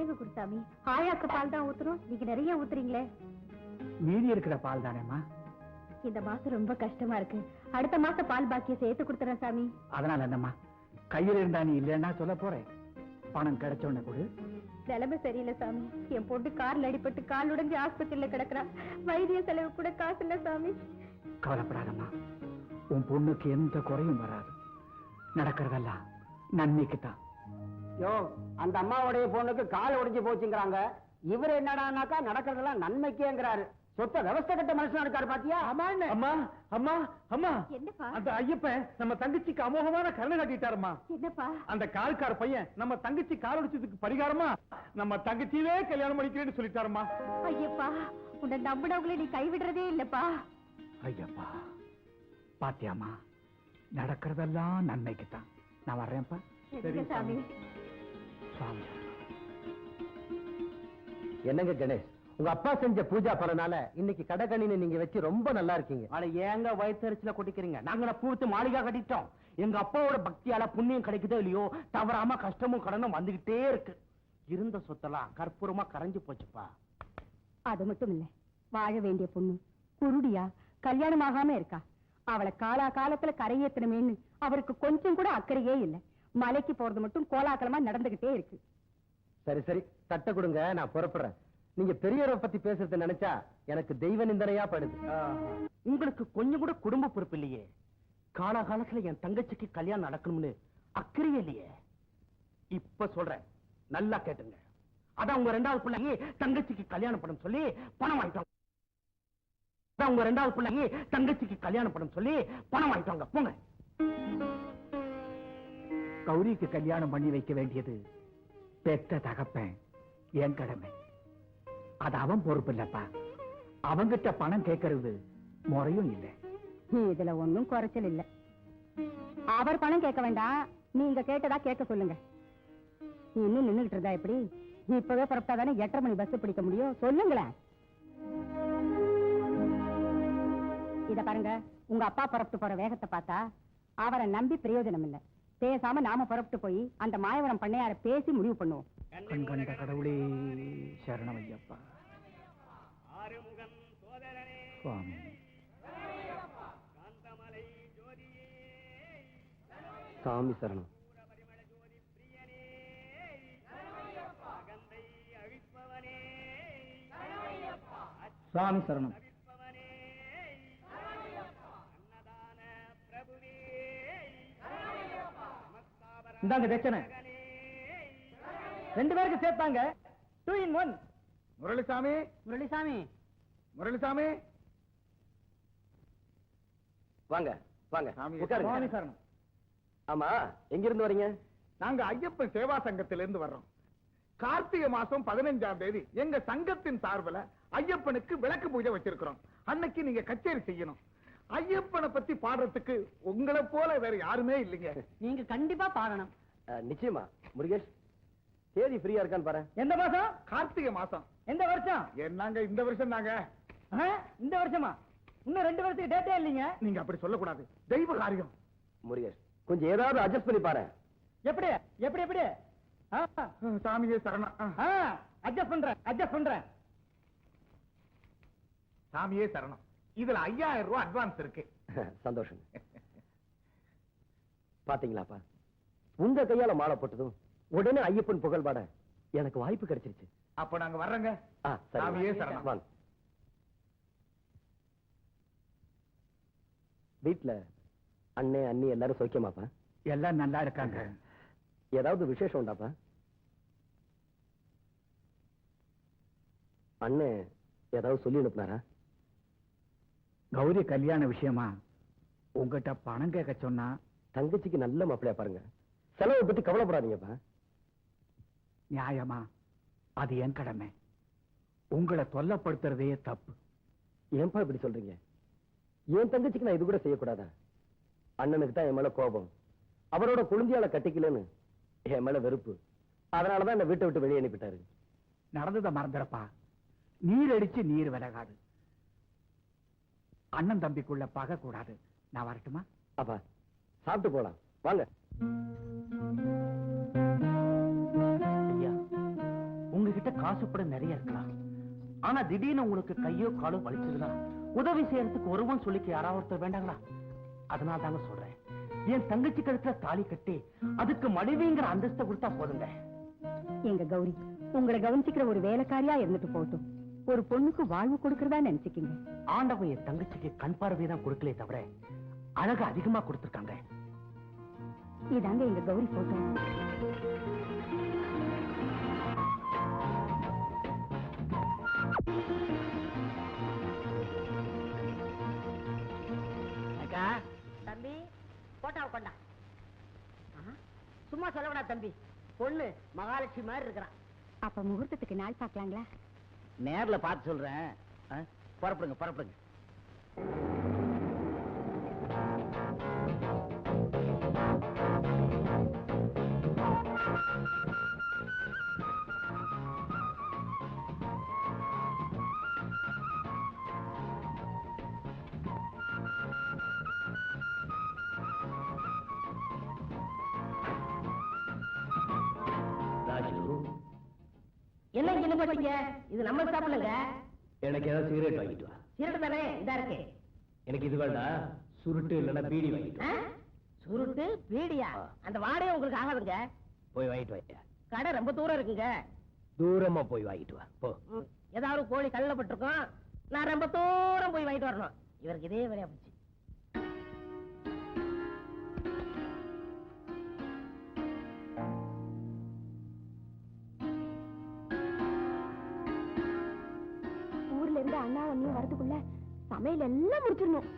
என்னங்க குருசாமி ஆயாக்கு பால் தான் ஊத்துறோம் நீங்க நிறைய ஊத்துறீங்களே. மீதி இருக்கிற பால் தானேம்மா? இந்த மாசம் ரொம்ப கஷ்டமா இருக்கு. அடுத்த மாசம் பால் பாக்கிய சேர்த்து கொடுத்துறேன் சாமி. அதனால என்னம்மா? கையில இருந்தா நீ இல்லைன்னா சொல்ல போறேன். பணம் கிடைச்ச உடனே கொடு. நிலைமை சரியில்லை சாமி. என் பொண்ணு கார்ல அடிபட்டு கால் உடைஞ்சு ஆஸ்பத்திரியில கிடக்குறா. வைத்திய செலவு கூட காசு இல்ல சாமி. கவலைப்படாதம்மா. உன் பொண்ணுக்கு எந்த குறையும் வராது. நடக்கிறதெல்லாம் நன்மைக்கு தான் யோ அந்த அம்மாவுடைய பொண்ணுக்கு கால் உடைஞ்சு போச்சுங்கிறாங்க. இவர் என்னடானாக்கா நடக்கிறதெல்லாம் நன்மைக்கேங்கிறாரு. சொத்த விவசாய கட்ட மனுஷனா இருக்காரு பாத்தியா? அம்மா அம்மா அம்மா என்னப்பா? அந்த ஐயப்பன் நம்ம தங்கச்சிக்கு அமோகமான கருணை காட்டிட்டாருமா. என்னப்பா? அந்த கால்கார பையன் நம்ம தங்கச்சி கால் உடைச்சதுக்கு பரிகாரமா நம்ம தங்கச்சியவே கல்யாணம் பண்ணிக்கிறேன்னு சொல்லிட்டாருமா. ஐயப்பா உன்னை நம்பினவங்களை நீ கைவிடுறதே இல்லப்பா. ஐயப்பா பாத்தியாமா நடக்கிறதெல்லாம் நன்மைக்கு தான் நான் வர்றேன்ப்பா. சரிங்க சாமி. சுவாமி என்னங்க கணேஷ் உங்க அப்பா செஞ்ச பூஜா பலனால இன்னைக்கு கடகணின்னு நீங்க வச்சு ரொம்ப நல்லா இருக்கீங்க. அட ஏங்க வயிற்றுல கொட்டிக்கிறீங்க? நாங்க பூத்து மாளிகா கட்டிட்டோம். எங்க அப்பாவோட பக்தியால புண்ணியம் கிடைக்குதோ இல்லையோ தவறாம கஷ்டமும் கடனும் வந்துகிட்டே இருக்கு. இருந்த சொத்தெல்லாம் கற்பூரமா கரைஞ்சு போச்சுப்பா. அது மட்டும் இல்ல வாழ வேண்டிய பொண்ணு குருடியா கல்யாணம் ஆகாம இருக்கா. அவளை காலா காலத்துல கரையேத்தணுமேன்னு அவருக்கு கொஞ்சம் கூட அக்கறையே இல்ல. மலைக்கு போறது மட்டும் கோலாகலமா நடந்துகிட்டே இருக்கு. சரி சரி. தட்ட கொடுங்க நான் புறப்படுறேன். நீங்க பெரியவரை பத்தி பேசுறத நினைச்சா எனக்கு தெய்வ நிந்தனையா படுது. உங்களுக்கு கொஞ்சம் கூட குடும்ப பொறுப்பு இல்லையே? காலாகாலத்துல என் தங்கச்சிக்கு கல்யாணம் நடக்கணும்னு அக்கறையே இல்லையே? இப்ப சொல்றேன். நல்லா கேட்டுங்க. அதான் உங்க ரெண்டாவது பிள்ளைங்க தங்கச்சிக்கு கல்யாணம் பண்ண சொல்லி பணம் வாங்கிட்டாங்க அதான் உங்க ரெண்டாவது பிள்ளைங்க தங்கச்சிக்கு கல்யாணம் பண்ண சொல்லி பணம் வாங்கிட்டாங்க போங்க. கௌரிக்கு கல்யாணம் பண்ணி வைக்க வேண்டியது பெத்த தகப்பேன் என் கடமை. அது அவன் பொறுப்பு இல்லப்பா அவங்கிட்ட பணம் கேட்கறது முறையும் இல்லை. இதுல ஒண்ணும் குறைச்சல் இல்ல. அவர் பணம் கேட்க வேண்டாம். நீங்க கேட்டதா கேட்க சொல்லுங்க. இன்னும் நின்னுகிட்டு இருந்தா எப்படி? இப்பவே புறப்பட்டா தானே எட்டரை மணி பஸ் பிடிக்க முடியும்? சொல்லுங்களேன். இத பாருங்க உங்க அப்பா புறப்பட்டு போற வேகத்தை பார்த்தா அவரை நம்பி பிரயோஜனம் இல்ல. பேசாம நாம புறப்பட்டு போய் அந்த மாயவரம் பண்ணையார பேசி முடிவு பண்ணுவோம். கடவுளே சுவாமி. சாமி சரணம். சுவாமி சரணம். இந்தாங்க தட்சணை. ரெண்டு பேருக்கு சேர்த்தாங்க. Two in one Muralisami. Muralisami. Muralisami. வாங்க வாங்க. உட்காருங்க. சரணம். ஆமா எங்க இருந்து வரீங்க? நாங்க ஐயப்பன் சேவா சங்கத்திலிருந்து வர்றோம். கார்த்திகை மாசம் பதினஞ்சாம் தேதி எங்க சங்கத்தின் சார்பில் ஐயப்பனுக்கு விளக்கு பூஜை வச்சிருக்கிறோம். அன்னைக்கு நீங்க கச்சேரி செய்யணும். ஐயப்பனை பத்தி பாடுறதுக்கு உங்களை போல வேற யாருமே இல்லைங்க. நீங்க கண்டிப்பா பாடணும். நிச்சயமா. முருகேஷ் தேதி ஃப்ரீயா இருக்கான்னு பாரு. எந்த மாசம்? கார்த்திகை மாசம். எந்த வருஷம்? என்னங்க இந்த வருஷம் தாங்க இந்த வருஷமா? இன்னும் ரெண்டு வருஷத்துக்கு டேட்டே இல்லைங்க. நீங்க அப்படி சொல்லக்கூடாது. தெய்வ காரியம். முருகேஷ் கொஞ்சம் ஏதாவது அட்ஜஸ்ட் பண்ணி பாரு. எப்படி? எப்படி எப்படி? சாமியே சரணம். ஆ. அட்ஜஸ்ட் பண்றேன் அட்ஜஸ்ட் பண்றேன். சாமியே சரணம். இதுல ஐயாயிரம் ரூபாய் அட்வான்ஸ் இருக்கு. சந்தோஷம். பாத்தீங்களாப்பா? உங்க கையால மாலை போட்டதும் உடனே ஐயப்பன் புகழ் பாட எனக்கு வாய்ப்பு கிடைச்சிருச்சு. அப்ப நாங்க வர்றோங்க. சரணம். வீட்ல அண்ணே அண்ணி எல்லாரும் சௌக்கியமாப்பா? எல்லாம் நல்லா இருக்காங்க. ஏதாவது விசேஷம் உண்டாப்பா? அண்ணே ஏதாவது சொல்லி அனுப்புனாரா? கௌரி கல்யாண விஷயமா? உங்ககிட்ட பணம் கேட்க சொன்னா தங்கச்சிக்கு நல்ல மாப்பிளையா பாருங்க. செலவை பத்தி கவலைப்படாதீங்கப்பா. நியாயமா? அது என் கடமை. உங்களை தொல்லப்படுத்துறதே தப்பு. ஏன்பா இப்படி சொல்றீங்க? என் தங்கச்சிக்கு நான் இது கூட செய்யக்கூடாதா? அண்ணனுக்கு தான் என் மேல கோபம். அவரோட குழந்தையால கட்டிக்கலன்னு என் மேல வெறுப்பு. அதனாலதான் என்ன வீட்டை விட்டு வெளியே அனுப்பிட்டாரு. நடந்ததை மறந்துடப்பா. நீர் அடிச்சு நீர் விலகாது. அண்ணன் தம்பிக்குள்ள பகை கூடாது நான் வரட்டுமா? அப்பா சாப்பிட்டு போலாம். வாங்க. ஐயா உங்ககிட்ட காசு கூட நிறைய இருக்கலாம். ஆனா திடீர்னு உங்களுக்கு கையோ காலோ வலிச்சதுன்னா உதவி செய்யறதுக்கு ஒருவன் சொல்லிக்க யாராவது ஒருத்தர் வேண்டாங்களா? அதனால தாங்க சொல்றேன். என் தங்கச்சி கழுத்துல தாலி கட்டி அதுக்கு மனைவிங்கிற அந்தஸ்தை கொடுத்தா போதுங்க. எங்க கௌரி உங்களை கவனிச்சுக்கிற ஒரு வேலைக்காரியா இருந்துட்டு போகட்டும். ஒரு பொண்ணுக்கு வாழ்வு கொடுக்கறதா நினைச்சுக்கிங்க? ஆண்டவன் என் தங்கச்சிக்கு கண் பார்வை தான் கொடுக்கலே தவிர அழகு அதிகமா கொடுத்திருக்காங்க. இதாங்க எங்க கௌரி போட்டோ அக்கா தம்பி போட்டாவை கொண்டா. ஆஹா, சும்மா சொல்லவிடா தம்பி? பொண்ணு மகாலட்சுமி மாதிரி இருக்கிறான் அப்ப முகூர்த்தத்துக்கு நாள் பார்க்கலாங்களா? நேரில் பார்த்து சொல்றேன். ஆ, புறப்படுங்க புறப்படுங்க. என்ன இங்க போட்டீங்க? இது நம்ம சாப்பிடலங்க. எனக்கு ஏதாவது சிகரெட் வாங்கிட்டு வா. சீரட்டு தானே? இதா இருக்கு. எனக்கு இது வேண்டாம். சுருட்டு இல்லைன்னா பீடி வாங்கிட்டு? சுருட்டு பீடியா? அந்த வாடையே உங்களுக்கு ஆகாதுங்க. போய் வாங்கிட்டு வாங்க கடை ரொம்ப தூரம் இருக்குங்க. தூரமா போய் வாங்கிட்டு வா. போ. ஏதாவது கோழி கல்ல பட்டிருக்கோம். நான் ரொம்ப தூரம் போய் வாங்கிட்டு வரணும். இவருக்கு இதே வேலையா வரதுக்குள்ள சமையல் எல்லாம் முடிச்சிடணும்.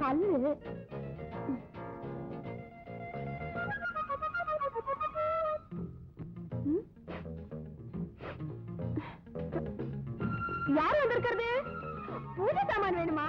கல்லு. யார் வந்திருக்கிறது? பூஜை சாமான் வேணுமா?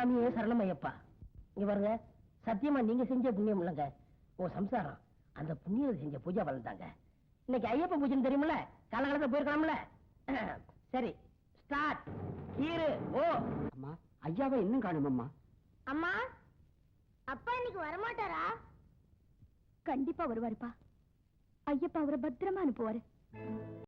சாமியே சரணம் ஐயப்பா இங்க பாருங்க சத்தியமா நீங்க செஞ்ச புண்ணியம் இல்லைங்க. உன் சம்சாரம். அந்த புண்ணியம் செஞ்ச பூஜை வளர்ந்தாங்க இன்னைக்கு ஐயப்ப பூஜைன்னு தெரியுமில்ல? காலகாலத்துல போயிருக்கலாம்ல? சரி ஸ்டார்ட் கீரு ஓ. அம்மா ஐயாவை இன்னும் காணுமம்மா? அம்மா அப்பா இன்னைக்கு வரமாட்டாரா? கண்டிப்பா வருவாருப்பா. ஐயப்பா அவரை பத்திரமா அனுப்புவாரு.